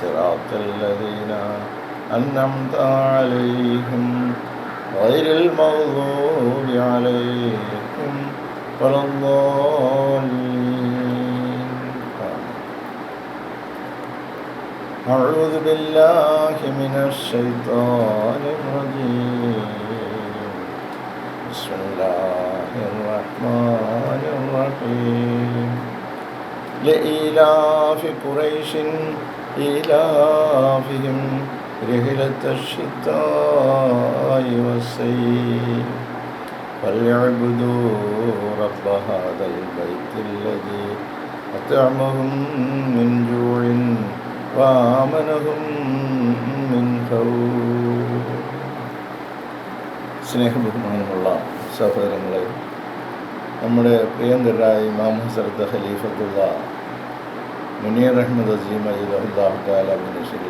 صراط الذين أنعمت عليهم غير المغضوب عليهم ولا الضالين. أعوذ بالله من الشيطان الرجيم. بسم الله الرحمن الرحيم. لإيلاف قريش إيلافهم رحلة الشتاء والصيف فليعبدوا رب هذا البيت الذي أطعمهم من جوع وآمنهم من خوف സ്നേഹബഹുമാനമുള്ള സഹോദരങ്ങളെ നമ്മുടെ പ്രിയങ്കരായ ഇമാം ഹസരത്ത് ഖലീഫത്തുള്ള മുനീർ അഹമ്മദ് അസീം അജിദാഹുദ്ദാഹുദ്ദാലിൻ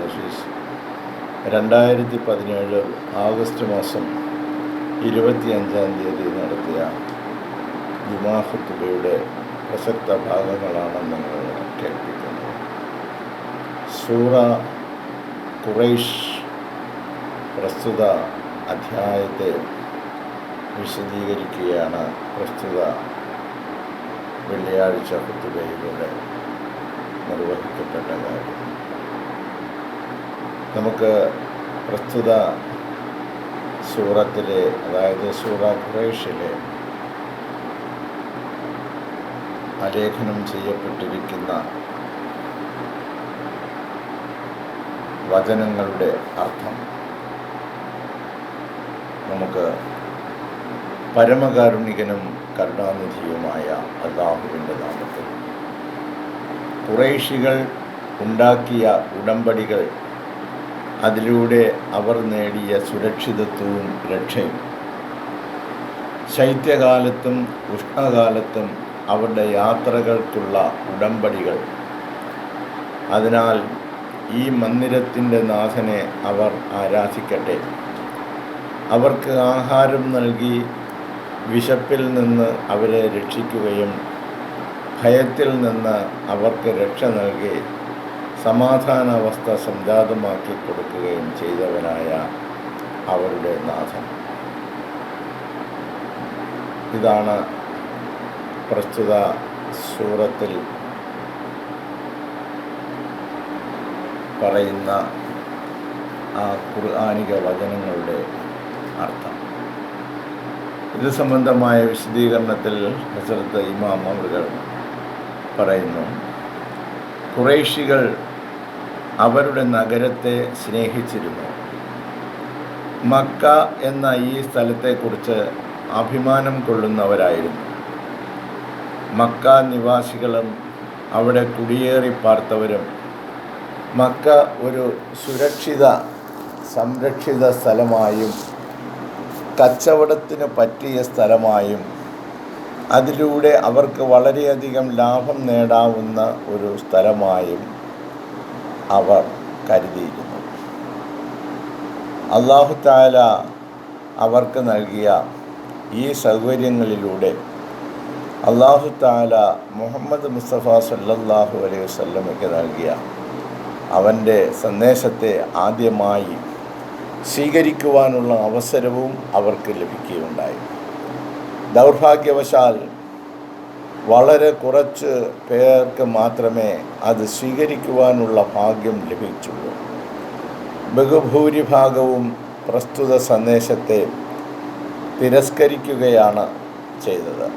റഷീസ് രണ്ടായിരത്തി പതിനേഴ് ആഗസ്റ്റ് മാസം ഇരുപത്തിയഞ്ചാം തീയതി നടത്തിയ ജുമാഹത്തുബയുടെ പ്രസക്ത ഭാഗങ്ങളാണ് നിങ്ങൾ കേൾപ്പിക്കുന്നത്. സൂറ കുറൈഷ് പ്രസ്തുത അധ്യായത്തെ വിശദീകരിക്കുകയാണ് പ്രസ്തുത വെള്ളിയാഴ്ച കുത്തുബയിലൂടെ നിർവഹിക്കപ്പെട്ട കാര്യം നമുക്ക് പ്രസ്തുത സൂറത്തിലെ അതായത് സൂറ ഖുറൈഷിലെ ആലേഖനം ചെയ്യപ്പെട്ടിരിക്കുന്ന വചനങ്ങളുടെ അർത്ഥം നമുക്ക് പരമകാരുണികനും കരുണാനിധിയുമായ അള്ളാഹുവിന്റെ നാമത്തിൽ കുറേശികൾ ഉണ്ടാക്കിയ ഉടമ്പടികൾ. അതിലൂടെ അവർ നേടിയ സുരക്ഷിതത്വവും രക്ഷയും. ശൈത്യകാലത്തും ഉഷ്ണകാലത്തും അവരുടെ യാത്രകൾക്കുള്ള ഉടമ്പടികൾ. അതിനാൽ ഈ മന്ദിരത്തിന്റെ നാഥനെ അവർ ആരാധിക്കട്ടെ. അവർക്ക് ആഹാരം നൽകി വിശപ്പിൽ നിന്ന് അവരെ രക്ഷിക്കുകയും ഭയത്തിൽ നിന്ന് അവർക്ക് രക്ഷ നൽകി സമാധാനാവസ്ഥ സംജാതമാക്കി കൊടുക്കുകയും ചെയ്തവനായ അവരുടെ നാഥൻ. ഇതാണ് പ്രസ്തുത സൂറത്തിൽ പറയുന്ന ആ ഖുർആാനിക വചനങ്ങളുടെ അർത്ഥം. ഇത് സംബന്ധമായ വിശദീകരണത്തിൽ ഹസരത്ത് ഇമാം അവർ പറയുന്നു. കുറേശികൾ അവരുടെ നഗരത്തെ സ്നേഹിച്ചിരുന്നു. മക്ക എന്ന ഈ സ്ഥലത്തെക്കുറിച്ച് അഭിമാനം കൊള്ളുന്നവരായിരുന്നു. മക്ക നിവാസികളും അവിടെ കുടിയേറി പാർത്തവരും. മക്ക ഒരു സുരക്ഷിത സംരക്ഷിത സ്ഥലമായും കച്ചവടത്തിന് പറ്റിയ സ്ഥലമായും അതിലൂടെ അവർക്ക് വളരെയധികം ലാഭം നേടാവുന്ന ഒരു സ്ഥലമായും അവർ കരുതിയിരുന്നു. അള്ളാഹു താല അവർക്ക് നൽകിയ ഈ സൗകര്യങ്ങളിലൂടെ അള്ളാഹു താല മുഹമ്മദ് മുസ്തഫ സല്ലാഹു അലൈഹി വസല്ലമയ്ക്ക് നൽകിയ അവന്റെ സന്ദേശത്തെ ആദ്യമായി സ്വീകരിക്കുവാനുള്ള അവസരവും അവർക്ക് ലഭിക്കുകയുണ്ടായി. ദൗർഭാഗ്യവശാൽ വളരെ കുറച്ച് പേർക്ക് മാത്രമേ അത് സ്വീകരിക്കുവാനുള്ള ഭാഗ്യം ലഭിച്ചുള്ളൂ. ബഹുഭൂരിഭാഗവും പ്രസ്തുത സന്ദേശത്തെ തിരസ്കരിക്കുകയാണ് ചെയ്തത്.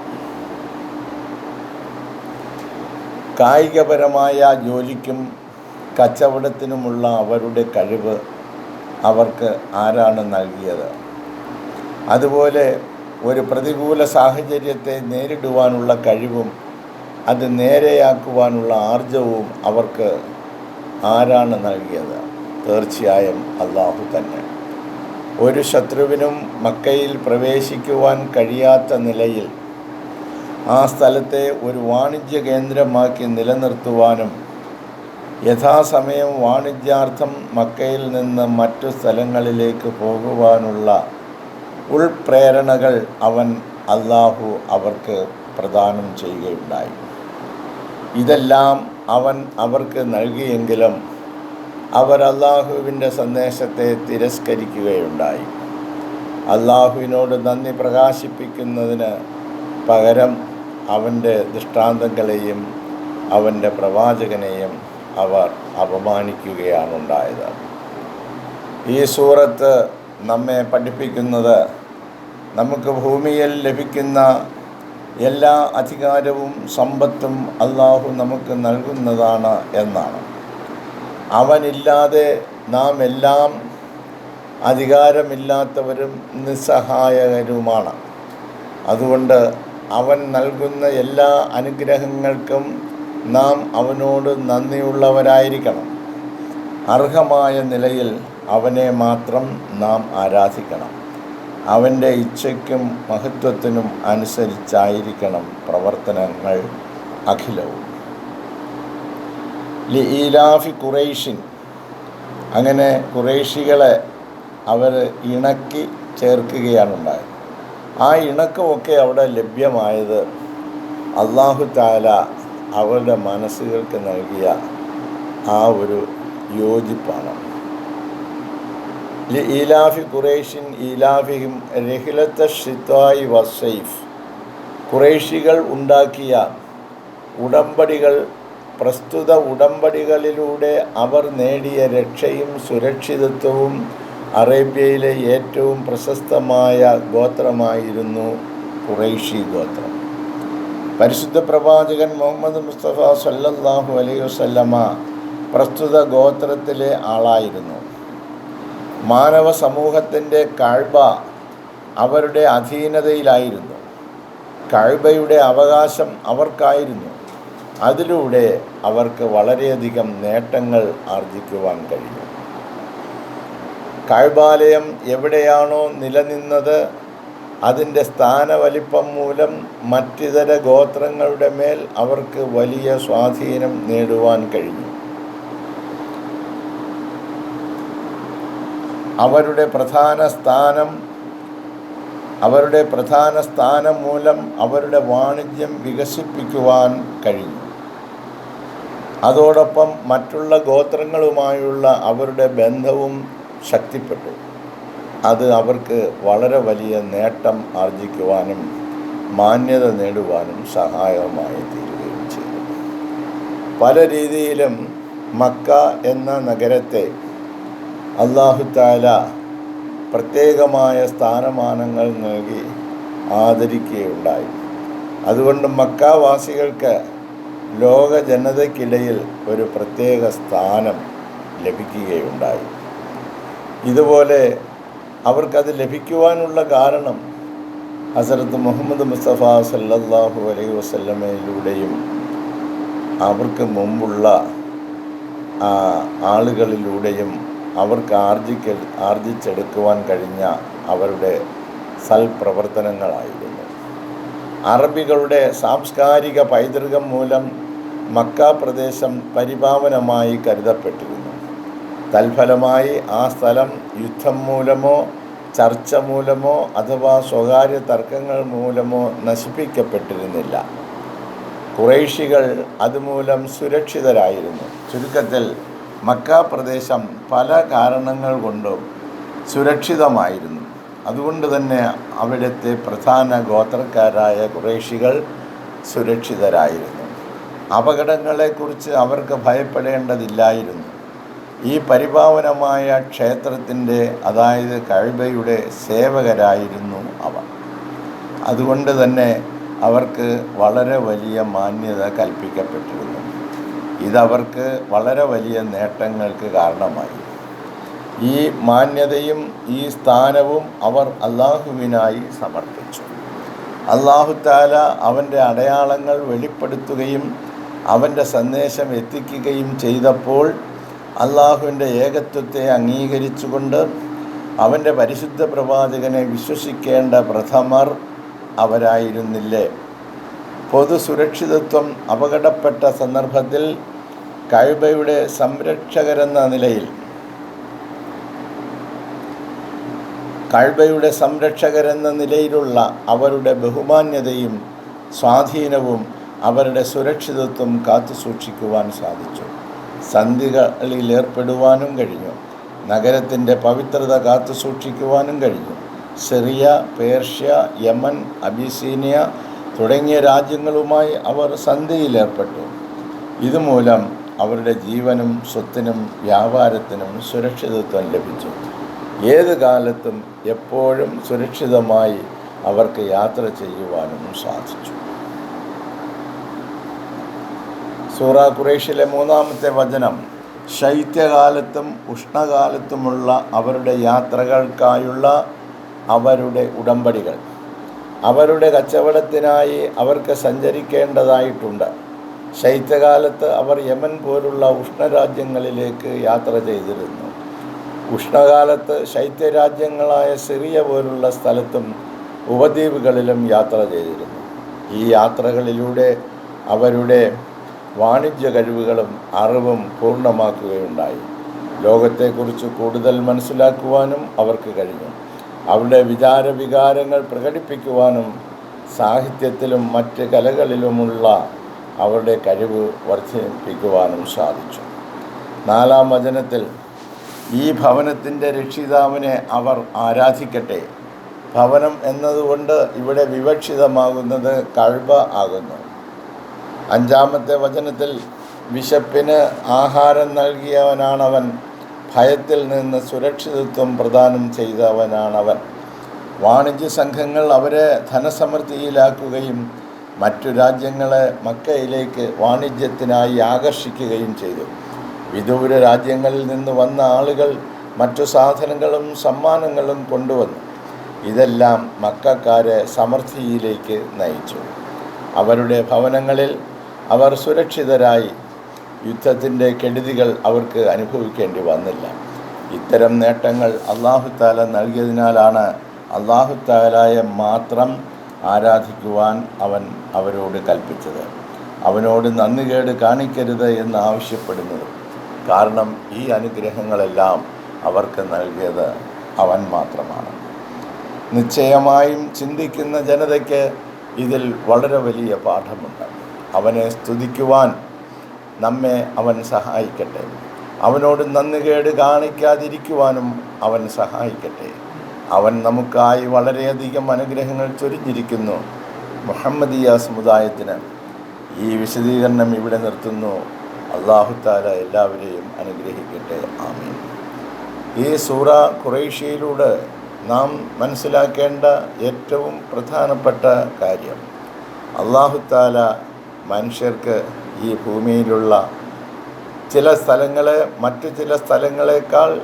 കായികപരമായ ജോലിക്കും കച്ചവടത്തിനുമുള്ള അവരുടെ കഴിവ് അവർക്ക് ആരാണ് നൽകിയത്? അതുപോലെ ഒരു പ്രതികൂല സാഹചര്യത്തെ നേരിടുവാനുള്ള കഴിവും അത് നേരെയാക്കുവാനുള്ള ആർജവും അവർക്ക് ആരാണ് നൽകിയത്? തീർച്ചയായും അള്ളാഹു തന്നെ. ഒരു ശത്രുവിനും മക്കയിൽ പ്രവേശിക്കുവാൻ കഴിയാത്ത നിലയിൽ ആ സ്ഥലത്തെ ഒരു വാണിജ്യ കേന്ദ്രമാക്കി നിലനിർത്തുവാനും യഥാസമയം വാണിജ്യാർത്ഥം മക്കയിൽ നിന്ന് മറ്റു സ്ഥലങ്ങളിലേക്ക് പോകുവാനുള്ള ഉൾപ്രേരണകൾ അവൻ അള്ളാഹു അവർക്ക് പ്രദാനം ചെയ്യുകയുണ്ടായി. ഇതെല്ലാം അവൻ അവർക്ക് നൽകിയെങ്കിലും അവർ അള്ളാഹുവിന്റെ സന്ദേശത്തെ തിരസ്കരിക്കുകയുണ്ടായി. അള്ളാഹുവിനോട് നന്ദി പ്രകാശിപ്പിക്കുന്നതിന് പകരം അവന്റെ ദൃഷ്ടാന്തങ്ങളെയും അവന്റെ പ്രവാചകനെയും അവർ അപമാനിക്കുകയാണുണ്ടായത്. ഈ സൂറത്ത് നമ്മെ പഠിപ്പിക്കുന്നത്. നമുക്ക് ഭൂമിയിൽ ലഭിക്കുന്ന എല്ലാ അധികാരവും സമ്പത്തും അള്ളാഹു നമുക്ക് നൽകുന്നതാണ് എന്നാണ്. അവനില്ലാതെ നാം എല്ലാം അധികാരമില്ലാത്തവരും നിസ്സഹായകരുമാണ്. അതുകൊണ്ട് അവൻ നൽകുന്ന എല്ലാ അനുഗ്രഹങ്ങൾക്കും നാം അവനോട് നന്ദിയുള്ളവരായിരിക്കണം. അർഹമായ നിലയിൽ അവനെ മാത്രം നാം ആരാധിക്കണം. അവന്റെ ഇച്ഛയ്ക്കും മഹത്വത്തിനും അനുസരിച്ചായിരിക്കണം പ്രവർത്തനങ്ങൾ അഖിലവും. ലി ഈലാഫി കുറേഷിൻ അങ്ങനെ കുറേഷികളെ അവർ ഇണക്കി ചേർക്കുകയാണുണ്ടായത്. ആ ഇണക്കമൊക്കെ അവിടെ ലഭ്യമായത് അള്ളാഹു താല അവരുടെ മനസ്സുകൾക്ക് നൽകിയ ആ ഒരു യോജിപ്പാണ്. ഈലാഫി ഖുറേഷിൻ ഈലാഫിഹിം രഹിലത്ത ഷിത്തായി വസൈഫ് ഖുറേഷികൾ ഉണ്ടാക്കിയ ഉടമ്പടികൾ പ്രസ്തുത ഉടമ്പടികളിലൂടെ അവർ നേടിയ രക്ഷയും സുരക്ഷിതത്വവും അറേബ്യയിലെ ഏറ്റവും പ്രശസ്തമായ ഗോത്രമായിരുന്നു ഖുറൈഷി ഗോത്രം. പരിശുദ്ധ പ്രവാചകൻ മുഹമ്മദ് മുസ്തഫ സല്ലല്ലാഹു അലൈഹി വസല്ലമ പ്രസ്തുത ഗോത്രത്തിലെ ആളായിരുന്നു. മാനവ സമൂഹത്തിന്റെ കാഴ്ബ അവരുടെ അധീനതയിലായിരുന്നു. കാഴ്ബയുടെ അവകാശം അവർക്കായിരുന്നു. അതിലൂടെ അവർക്ക് വളരെയധികം നേട്ടങ്ങൾ ആർജിക്കുവാൻ കഴിയും കാഴ്ബാലയം എവിടെയാണോ നിലനിന്നത് അതിന്റെ സ്ഥാനവലിപ്പം മൂലം മറ്റിതര ഗോത്രങ്ങളുടെ മേൽ അവർക്ക് വലിയ സ്വാധീനം നേടുവാൻ കഴിഞ്ഞു. അവരുടെ പ്രധാന സ്ഥാനം അവരുടെ പ്രധാന സ്ഥാനം മൂലം അവരുടെ വാണിജ്യം വികസിപ്പിക്കുവാൻ കഴിഞ്ഞു അതോടൊപ്പം മറ്റുള്ള ഗോത്രങ്ങളുമായുള്ള അവരുടെ ബന്ധവും ശക്തിപ്പെട്ടു. അത് അവർക്ക് വളരെ വലിയ നേട്ടം ആർജിക്കുവാനും മാന്യത നേടുവാനും സഹായകമായി തീരുകയും ചെയ്തു. പല രീതിയിലും മക്ക എന്ന നഗരത്തെ അള്ളാഹുത്താല പ്രത്യേകമായ സ്ഥാനമാനങ്ങൾ നൽകി ആദരിക്കുകയുണ്ടായി. അതുകൊണ്ട് മക്കാവാസികൾക്ക് ലോക ജനതയ്ക്കിടയിൽ ഒരു പ്രത്യേക സ്ഥാനം ലഭിക്കുകയുണ്ടായി. ഇതുപോലെ അവർക്കത് ലഭിക്കുവാനുള്ള കാരണം ഹസരത്ത് മുഹമ്മദ് മുസ്തഫ സല്ലാഹു അലൈഹി വസല്ലമയിലൂടെയും അവർക്ക് മുമ്പുള്ള ആളുകളിലൂടെയും അവർക്ക് ആർജിക്ക ആർജിച്ചെടുക്കുവാൻ കഴിഞ്ഞ അവരുടെ സൽപ്രവർത്തനങ്ങളായിരുന്നു. അറബികളുടെ സാംസ്കാരിക പൈതൃകം മൂലം മക്ക പ്രദേശം പരിപാവനമായി കരുതപ്പെട്ടിരുന്നു. തൽഫലമായി ആ സ്ഥലം യുദ്ധം മൂലമോ ചർച്ച മൂലമോ അഥവാ സ്വകാര്യ തർക്കങ്ങൾ മൂലമോ നശിപ്പിക്കപ്പെട്ടിരുന്നില്ല. കുറേഷികൾ അതുമൂലം സുരക്ഷിതരായിരുന്നു. ചുരുക്കത്തിൽ മക്ക പ്രദേശം പല കാരണങ്ങൾ കൊണ്ടും സുരക്ഷിതമായിരുന്നു. അതുകൊണ്ട് തന്നെ അവിടുത്തെ പ്രധാന ഗോത്രക്കാരായ കുറേഷികൾ സുരക്ഷിതരായിരുന്നു. അപകടങ്ങളെക്കുറിച്ച് അവർക്ക് ഭയപ്പെടേണ്ടതില്ലായിരുന്നു. ഈ പരിപാവനമായ ക്ഷേത്രത്തിന്റെ അതായത് കഴിവയുടെ സേവകരായിരുന്നു അവർ അതുകൊണ്ട് തന്നെ അവർക്ക് വളരെ വലിയ മാന്യത കൽപ്പിക്കപ്പെട്ടിരുന്നു. ഇതവർക്ക് വളരെ വലിയ നേട്ടങ്ങൾക്ക് കാരണമായി. ഈ മാന്യതയും ഈ സ്ഥാനവും അവർ അള്ളാഹുവിനായി സമർപ്പിച്ചു. അള്ളാഹുത്താല അവന്റെ അടയാളങ്ങൾ വെളിപ്പെടുത്തുകയും അവന്റെ സന്ദേശം എത്തിക്കുകയും ചെയ്തപ്പോൾ അള്ളാഹുവിന്റെ ഏകത്വത്തെ അംഗീകരിച്ചുകൊണ്ട് അവന്റെ പരിശുദ്ധ പ്രവാചകനെ വിശ്വസിക്കേണ്ട പ്രഥമർ അവരായിരുന്നില്ലേ? പൊതു സുരക്ഷിതത്വം അപകടപ്പെട്ട സന്ദർഭത്തിൽ കഴുബയുടെ സംരക്ഷകരെന്ന നിലയിൽ കഴുബയുടെ സംരക്ഷകരെന്ന നിലയിലുള്ള അവരുടെ ബഹുമാന്യതയും സ്വാധീനവും അവരുടെ സുരക്ഷിതത്വം കാത്തു സൂക്ഷിക്കുവാൻ സാധിച്ചു. സന്ധികളിൽ ഏർപ്പെടുവാനും കഴിഞ്ഞു. നഗരത്തിന്റെ പവിത്രത കാത്തു സൂക്ഷിക്കുവാനും കഴിഞ്ഞു. സിറിയ പേർഷ്യ യമൻ അബിസീനിയ തുടങ്ങിയ രാജ്യങ്ങളുമായി അവർ സന്ധിയിലേർപ്പെട്ടു. ഇതുമൂലം അവരുടെ ജീവനും സ്വത്തിനും വ്യാപാരത്തിനും സുരക്ഷിതത്വം ലഭിച്ചു. ഏത് കാലത്തും എപ്പോഴും സുരക്ഷിതമായി അവർക്ക് യാത്ര ചെയ്യുവാനും സാധിച്ചു. സൂറ ഖുറേഷിലെ മൂന്നാമത്തെ വചനം ശൈത്യകാലത്തും ഉഷ്ണകാലത്തുമുള്ള അവരുടെ യാത്രകൾക്കായുള്ള അവരുടെ ഉടമ്പടികൾ. അവരുടെ കച്ചവടത്തിനായി അവർക്ക് സഞ്ചരിക്കേണ്ടതായിട്ടുണ്ട്. ശൈത്യകാലത്ത് അവർ യമൻ പോലുള്ള ഉഷ്ണരാജ്യങ്ങളിലേക്ക് യാത്ര ചെയ്തിരുന്നു. ഉഷ്ണകാലത്ത് ശൈത്യരാജ്യങ്ങളായ സിറിയ പോലുള്ള സ്ഥലത്തും ഉപദ്വീപുകളിലും യാത്ര ചെയ്തിരുന്നു. ഈ യാത്രകളിലൂടെ അവരുടെ വാണിജ്യ കഴിവുകളും അറിവും പൂർണമാക്കുകയുണ്ടായി. ലോകത്തെക്കുറിച്ച് കൂടുതൽ മനസ്സിലാക്കുവാനും അവർക്ക് കഴിഞ്ഞു. അവരുടെ വിചാര വികാരങ്ങൾ പ്രകടിപ്പിക്കുവാനും സാഹിത്യത്തിലും മറ്റ് കലകളിലുമുള്ള അവരുടെ കഴിവ് വർദ്ധിപ്പിക്കുവാനും സാധിച്ചു. നാലാം വചനത്തിൽ ഈ ഭവനത്തിന്റെ രക്ഷിതാവിനെ അവർ ആരാധിക്കട്ടെ. ഭവനം എന്നതുകൊണ്ട് ഇവിടെ വിവക്ഷിതമാകുന്നത് കഴുപ ആകുന്നു. അഞ്ചാമത്തെ വചനത്തിൽ വിശപ്പിന് ആഹാരം നൽകിയവനാണവൻ. ഭയത്തിൽ നിന്ന് സുരക്ഷിതത്വം പ്രദാനം ചെയ്തവനാണവൻ. വാണിജ്യ സംഘങ്ങൾ അവരെ ധനസമൃദ്ധിയിലാക്കുകയും മറ്റു രാജ്യങ്ങളെ മക്കയിലേക്ക് വാണിജ്യത്തിനായി ആകർഷിക്കുകയും ചെയ്തു. വിദൂര രാജ്യങ്ങളിൽ നിന്ന് വന്ന ആളുകൾ മറ്റു സാധനങ്ങളും സമ്മാനങ്ങളും കൊണ്ടുവന്നു. ഇതെല്ലാം മക്കാരെ സമൃദ്ധിയിലേക്ക് നയിച്ചു. അവരുടെ ഭവനങ്ങളിൽ അവർ സുരക്ഷിതരായി. യുദ്ധത്തിന്റെ കെടുതികൾ അവർക്ക് അനുഭവിക്കേണ്ടി വന്നില്ല. ഇത്തരം നേട്ടങ്ങൾ അള്ളാഹുത്താല നൽകിയതിനാലാണ് അള്ളാഹുത്താലായ മാത്രം ആരാധിക്കുവാൻ അവൻ അവരോട് കൽപ്പിച്ചത്. അവനോട് നന്ദികേട് കാണിക്കരുത് എന്ന് ആവശ്യപ്പെടുന്നത് കാരണം ഈ അനുഗ്രഹങ്ങളെല്ലാം അവർക്ക് നൽകിയത് അവൻ മാത്രമാണ്. നിശ്ചയമായും ചിന്തിക്കുന്ന ജനതയ്ക്ക് ഇതിൽ വളരെ വലിയ പാഠമുണ്ട്. അവനെ സ്തുതിക്കുവാൻ നമ്മെ അവൻ സഹായിക്കട്ടെ. അവനോട് നന്ദികേട് കാണിക്കാതിരിക്കുവാനും അവൻ സഹായിക്കട്ടെ. അവൻ നമുക്കായി വളരെയധികം അനുഗ്രഹങ്ങൾ ചൊരിഞ്ഞിരിക്കുന്നു. മുഹമ്മദിയ സമുദായത്തിന് ഈ വിശദീകരണം ഇവിടെ നിർത്തുന്നു. അള്ളാഹുത്താല എല്ലാവരെയും അനുഗ്രഹിക്കട്ടെ. ആമീൻ. ഈ സൂറ കുറേഷ്യയിലൂടെ നാം മനസ്സിലാക്കേണ്ട ഏറ്റവും പ്രധാനപ്പെട്ട കാര്യം അള്ളാഹുത്താല മനുഷ്യർക്ക് ഈ ഭൂമിയിലുള്ള ചില സ്ഥലങ്ങളെ മറ്റു ചില സ്ഥലങ്ങളെക്കാൾ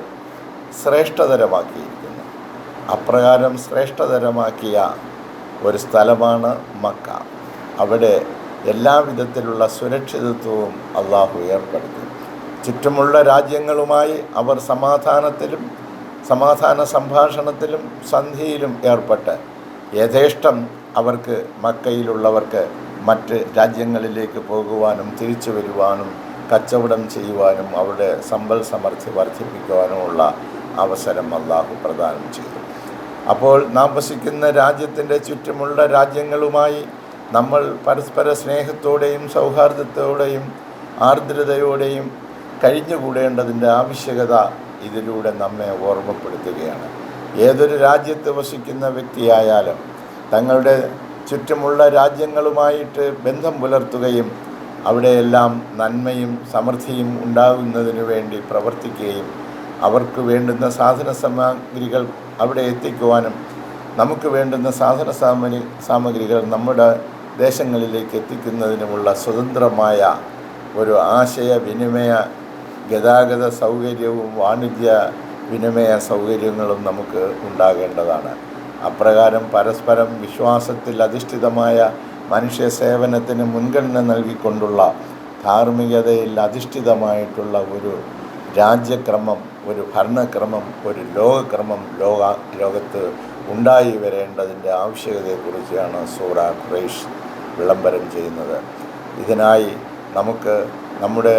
ശ്രേഷ്ഠതരമാക്കിയിരിക്കുന്നു അപ്രകാരം ശ്രേഷ്ഠതരമാക്കിയ ഒരു സ്ഥലമാണ് മക്ക. അവിടെ എല്ലാവിധത്തിലുള്ള സുരക്ഷിതത്വവും അള്ളാഹു ഏർപ്പെടുത്തി. ചുറ്റുമുള്ള രാജ്യങ്ങളുമായി അവർ സമാധാനത്തിലും സമാധാന സംഭാഷണത്തിലും സന്ധിയിലും ഏർപ്പെട്ട് യഥേഷ്ടം അവർക്ക് മക്കയിലുള്ളവർക്ക് മറ്റ് രാജ്യങ്ങളിലേക്ക് പോകുവാനും തിരിച്ചു വരുവാനും കച്ചവടം ചെയ്യുവാനും അവരുടെ സമ്പൽ സമൃദ്ധി വർദ്ധിപ്പിക്കുവാനുമുള്ള അവസരം അള്ളാഹു പ്രദാനം ചെയ്തു. അപ്പോൾ നാം വസിക്കുന്ന രാജ്യത്തിന്റെ ചുറ്റുമുള്ള രാജ്യങ്ങളുമായി നമ്മൾ പരസ്പര സ്നേഹത്തോടെയും സൗഹാർദ്ദത്തോടെയും ആർദ്രതയോടെയും കഴിഞ്ഞുകൂടേണ്ടതിന്റെ ആവശ്യകത ഇതിലൂടെ നമ്മെ ഓർമ്മപ്പെടുത്തുകയാണ്. ഏതൊരു രാജ്യത്ത് വസിക്കുന്ന വ്യക്തിയായാലും തങ്ങളുടെ ചുറ്റുമുള്ള രാജ്യങ്ങളുമായിട്ട് ബന്ധം പുലർത്തുകയും അവിടെയെല്ലാം നന്മയും സമൃദ്ധിയും ഉണ്ടാകുന്നതിനു വേണ്ടി പ്രവർത്തിക്കുകയും അവർക്ക് വേണ്ടുന്ന സാധന സാമഗ്രികൾ അവിടെ എത്തിക്കുവാനും നമുക്ക് വേണ്ടുന്ന സാധന സാമഗ്രി സാമഗ്രികൾ നമ്മുടെ ദേശങ്ങളിലേക്ക് എത്തിക്കുന്നതിനുമുള്ള സ്വതന്ത്രമായ ഒരു ആശയവിനിമയ ഗതാഗത സൗകര്യവും വാണിജ്യ വിനിമയ സൗകര്യങ്ങളും നമുക്ക് ഉണ്ടാകേണ്ടതാണ്. അപ്രകാരം പരസ്പരം വിശ്വാസത്തിൽ അധിഷ്ഠിതമായ മനുഷ്യ സേവനത്തിന് മുൻഗണന നൽകിക്കൊണ്ടുള്ള ധാർമ്മികതയിൽ അധിഷ്ഠിതമായിട്ടുള്ള ഒരു രാജ്യക്രമം ഒരു ഭരണക്രമം ഒരു ലോകക്രമം ലോക ലോകത്ത് ഉണ്ടായി വരേണ്ടതിന്റെ ആവശ്യകതയെക്കുറിച്ചാണ് സൂറ ഖുറൈഷ് വിളംബരം ചെയ്യുന്നത്. ഇതിനായി നമുക്ക് നമ്മുടെ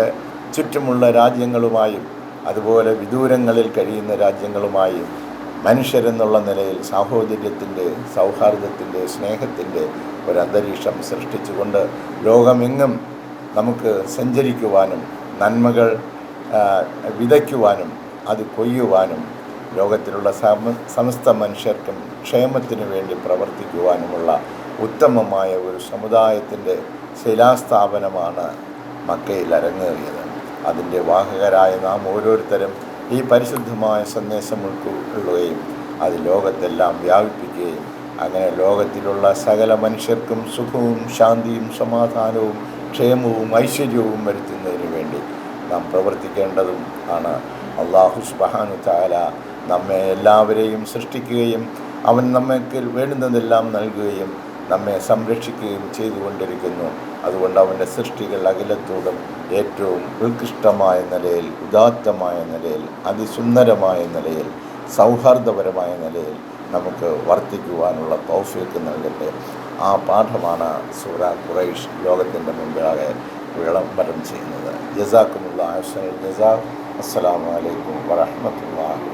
ചുറ്റുമുള്ള രാജ്യങ്ങളുമായും അതുപോലെ വിദൂരങ്ങളിൽ കഴിയുന്ന രാജ്യങ്ങളുമായും മനുഷ്യരെന്നുള്ള നിലയിൽ സാഹോദര്യത്തിന്റെ സൗഹാർദ്ദത്തിന്റെ സ്നേഹത്തിന്റെ ഒരു അന്തരീക്ഷം സൃഷ്ടിച്ചുകൊണ്ട് ലോകമെങ്ങും നമുക്ക് സഞ്ചരിക്കുവാനും നന്മകൾ വിതയ്ക്കുവാനും അത് കൊയ്യുവാനും ലോകത്തിലുള്ള സമ സമസ്ത മനുഷ്യർക്കും ക്ഷേമത്തിനു വേണ്ടി പ്രവർത്തിക്കുവാനുമുള്ള ഉത്തമമായ ഒരു സമുദായത്തിന്റെ ശിലാസ്ഥാപനമാണ് മക്കയിൽ അരങ്ങേറിയത്. അതിന്റെ വാഹകരായ നാം ഓരോരുത്തരും ഈ പരിശുദ്ധമായ സന്ദേശം ഉൾക്കൊള്ളുകയും അത് ലോകത്തെല്ലാം വ്യാപിപ്പിക്കുകയും അങ്ങനെ ലോകത്തിലുള്ള സകല മനുഷ്യർക്കും സുഖവും ശാന്തിയും സമാധാനവും ക്ഷേമവും ഐശ്വര്യവും വരുത്തുന്നതിന് വേണ്ടി നാം പ്രവർത്തിക്കേണ്ടതും ആണ്. അള്ളാഹു സുബാനു താല നമ്മെ എല്ലാവരെയും സൃഷ്ടിക്കുകയും അവൻ നമ്മൾക്ക് വേണ്ടുന്നതെല്ലാം നൽകുകയും നമ്മെ സംരക്ഷിക്കുകയും ചെയ്തുകൊണ്ടിരിക്കുന്നു. അതുകൊണ്ട് അവന്റെ സൃഷ്ടികൾ അഖിലത്തോടും ഏറ്റവും ഉത്കൃഷ്ടമായ നിലയിൽ ഉദാത്തമായ നിലയിൽ അതിസുന്ദരമായ നിലയിൽ സൗഹാർദ്ദപരമായ നിലയിൽ നമുക്ക് വർത്തിക്കുവാനുള്ള തൗഫീക്ക് നൽകട്ടെ. ആ പാഠമാണ് സൂറ ഖുറൈഷ് ലോകത്തിന്റെ മുമ്പിലാകെ വിളംബരം ചെയ്യുന്നത്. جزاكم الله حسن الجزاء السلام عليكم ورحمة الله.